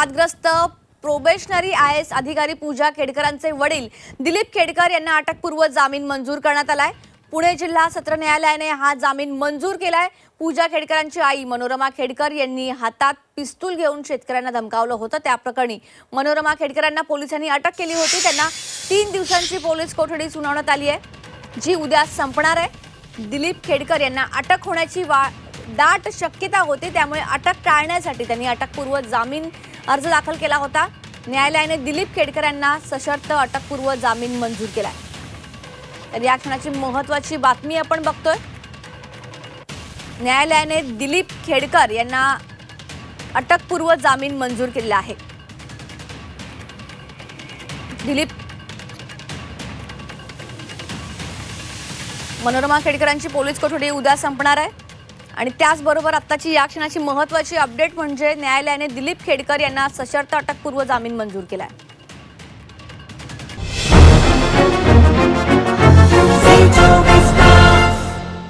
वादग्रस्त probationary I S अधिकारी पूजा खेडकरांचे वडील दिलीप खेडकर यांना अटकपूर्व जामीन मंजूर करण्यात आलाय. पुणे जिल्हा सत्र न्यायालयाने हा जामीन मंजूर केलाय. पूजा खेडकरांची आई मनोरमा खेडकर यांनी हातात पिस्तूल घेऊन शेतकऱ्यांना धमकावलं होतं. त्या प्रकरणी मनोरमा खेडकरांना पोलिसांनी अटक केली होती. त्यांना तीन दिवसांची पोलीस कोठडी सुनावण्यात आली आहे. जी उद्या संपणार आहे. दिलीप खेडकर यांना अटक होण्याची वा दाट शक्यता होती. त्यामुळे अटक टाळण्यासाठी त्यांनी अटकपूर्व जामीन अर्ज दाखल केला होता. न्यायालयाने दिलीप खेडकर यांना सशर्त अटकपूर्व जामीन मंजूर केलाय. तर या क्षणाची महत्वाची बातमी आपण बघतोय. न्यायालयाने दिलीप खेडकर यांना अटकपूर्व जामीन मंजूर केलेला आहे. दिलीप. मनोरमा खेडकरांची पोलीस कोठडी उद्या संपणार आहे. आणि त्याचबरोबर आत्ताची या क्षणाची महत्वाची अपडेट म्हणजे न्यायालयाने दिलीप खेडकर यांना सशर्त अटकपूर्व जामीन मंजूर केला आहे